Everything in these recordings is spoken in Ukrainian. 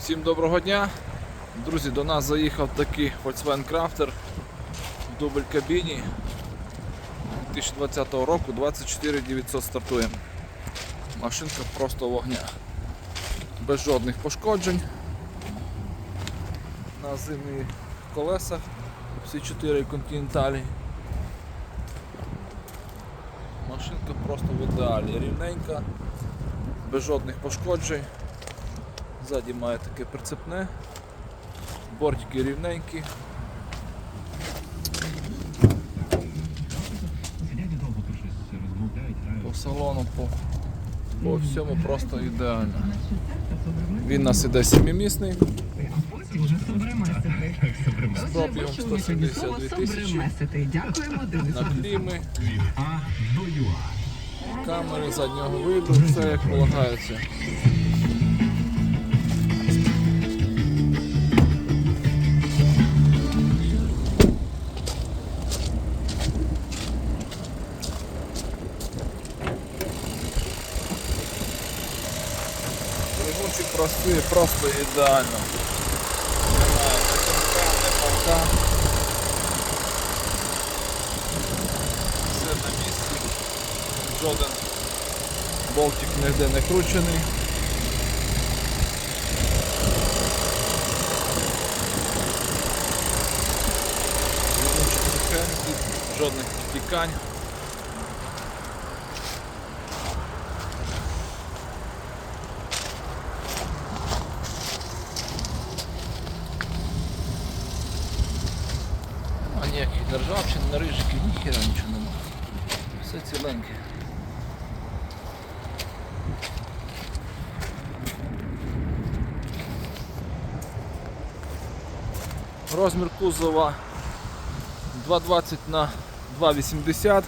Всім доброго дня. Друзі, до нас заїхав такий Volkswagen Crafter в дубль кабіні 2020 року 24 900 стартуємо. Машинка просто вогня. Без жодних пошкоджень. На зимних колесах всі 4 континенталі. Машинка просто в ідеалі, рівненька, без жодних пошкоджень. Ззаді має таке прицепне, бортики рівненькі. По салону, по, по всьому просто ідеально. Він у нас іде потім з пробігом 172 тисячі, на кліми, камери заднього виду, все як полагається. Двигунчик простий, просто ідеально. Немає ні полка. Все на місці. Жоден болтик ніде не кручений. Жодних підтікань. Ніяких не ржавчин, не рижиків, ніхіра нічого немає. Все ціленьке. Розмір кузова 2,20 на 2,80.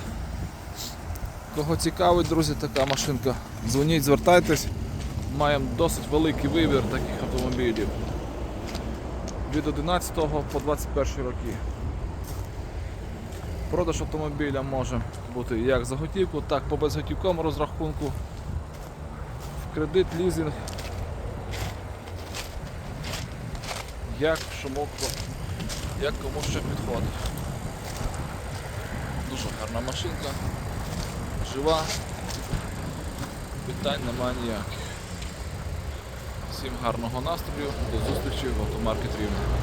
Кого цікавить, друзі, така машинка, дзвоніть, звертайтесь. Маємо досить великий вибір таких автомобілів. Від 11 по 21 роки. Продаж автомобіля може бути як за готівку, так по безготівковому розрахунку, в кредит, лізинг. Як шумок, як кому що підходить. Дуже гарна машинка, жива, питань немає ніяких. Всім гарного настрою, до зустрічі в автомаркет Рівне.